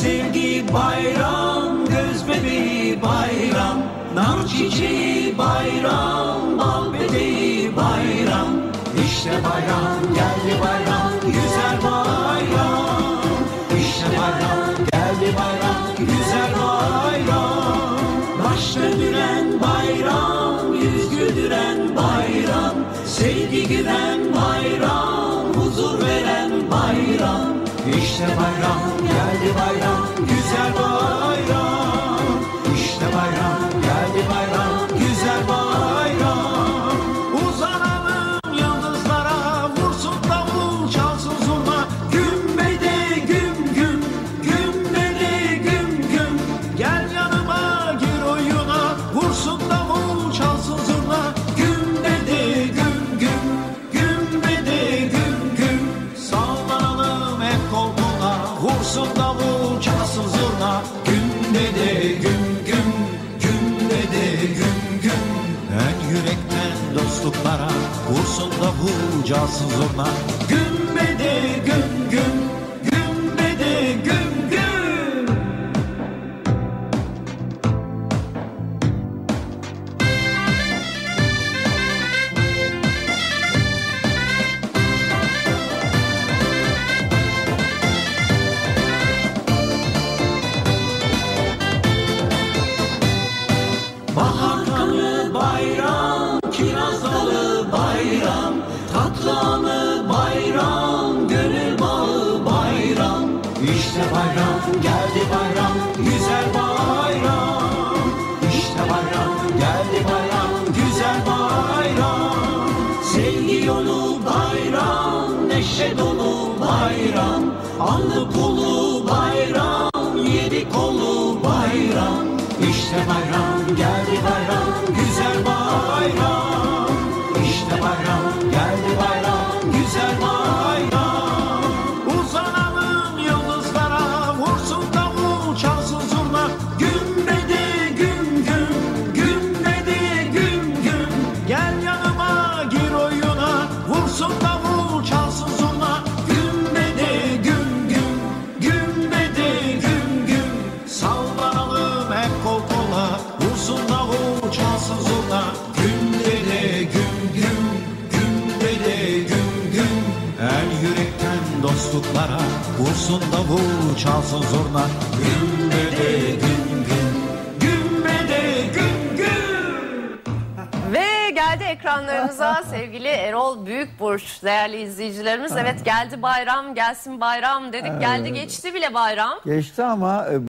Sevgi bayram, göz bebeği bayram, nar çiçeği bayram, bal bebeği bayram. İşte bayram geldi bayram, güzel bayram. İşte bayram geldi bayram, güzel bayram. Baş döndüren bayram, yüz güldüren bayram. Sevgi güven bayram, İşte bayram geldi bayram, güzel bayram. İşte bayram vursun davul çalsın zurna. Gümbede güm güm, gümbede güm güm. En yürekten dostluklara, vursun davul çalsın zurna. Gümbede güm güm, Kanı bayram, kiraz dalı bayram, tatlı anı bayram, gönül bağı bayram. İşte bayram, geldi bayram, güzel bayram. İşte bayram, geldi bayram, güzel bayram. Sevgi yolu bayram, neşe dolu bayram. Allı kolu bayram, yedi kolu bayram. İşte bayram, geldi bayram, güzel bayram. Dostluklara, vursun davul, çalsın zurna. Gümbede güm güm, gümbede güm güm. Ve geldi ekranlarımıza sevgili Erol Büyükburç değerli izleyicilerimiz. Evet geldi bayram gelsin bayram dedik geldi geçti bile bayram. Geçti ama e,